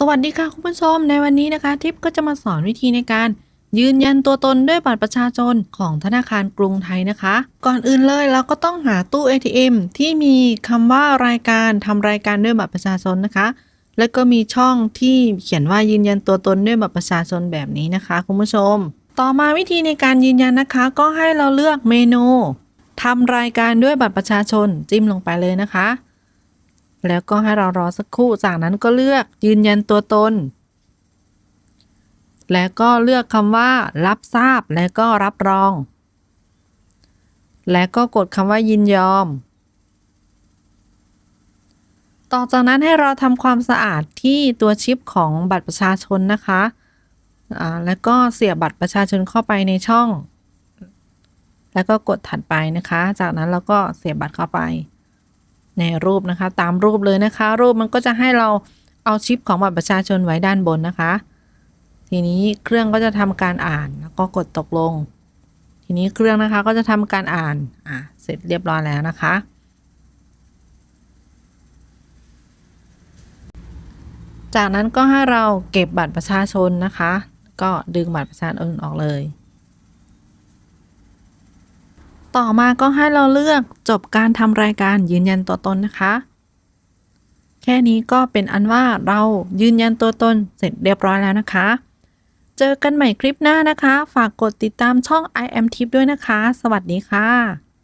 สวัสดีค่ะคุณผู้ชมในวันนี้นะคะ ทิปก็จะมาสอนวิธีในการยืนยันตัวตนด้วยบัตรประชาชนของธนาคารกรุงไทยนะคะ ก่อนอื่นเลยเราก็ต้องหาตู้ ATM ที่มีคำว่ารายการทำรายการด้วยบัตรประชาชนนะคะ แล้วก็มีช่องที่เขียนว่ายืนยันตัวตนด้วยบัตรประชาชนแบบนี้นะคะ คุณผู้ชม ต่อมาวิธีในการยืนยันนะคะ ก็ให้เราเลือกเมนูทำรายการด้วยบัตรประชาชนจิ้มลงไปเลยนะคะ แล้วก็ให้เรารอสักครู่จากนั้นก็เลือกยืนยันตัวตน แล้วก็เลือกคำว่า รับทราบและก็รับรอง และก็กดคำว่ายินยอม ต่อจากนั้นให้เราทำความสะอาดที่ตัวชิปของบัตรประชาชนนะคะแล้วก็เสียบบัตรประชาชนเข้าไปในช่อง แล้วก็กดถัดไปนะคะ จากนั้นเราก็เสียบบัตรเข้าไป ในรูปนะคะ ตามรูปเลยนะคะ รูปมันก็จะให้เราเอาชิปของบัตรประชาชนไว้ด้านบนนะคะ ทีนี้เครื่องก็จะทำการอ่านแล้วก็กดตกลง ทีนี้เครื่องนะคะก็จะทำการอ่านอะเสร็จเรียบร้อยแล้วนะคะ จากนั้นก็ให้เราเก็บบัตรประชาชนนะคะ ก็ดึงบัตรประชาชนออกเลย ต่อมาก็ให้เราเลือกจบการทำรายการยืนยันตัวตนนะคะ แค่นี้ก็เป็นอันว่าเรายืนยันตัวตนเสร็จเรียบร้อยแล้วนะคะ เจอกันใหม่คลิปหน้านะคะ ฝากกดติดตามช่อง i am tip ด้วยนะคะ สวัสดีค่ะ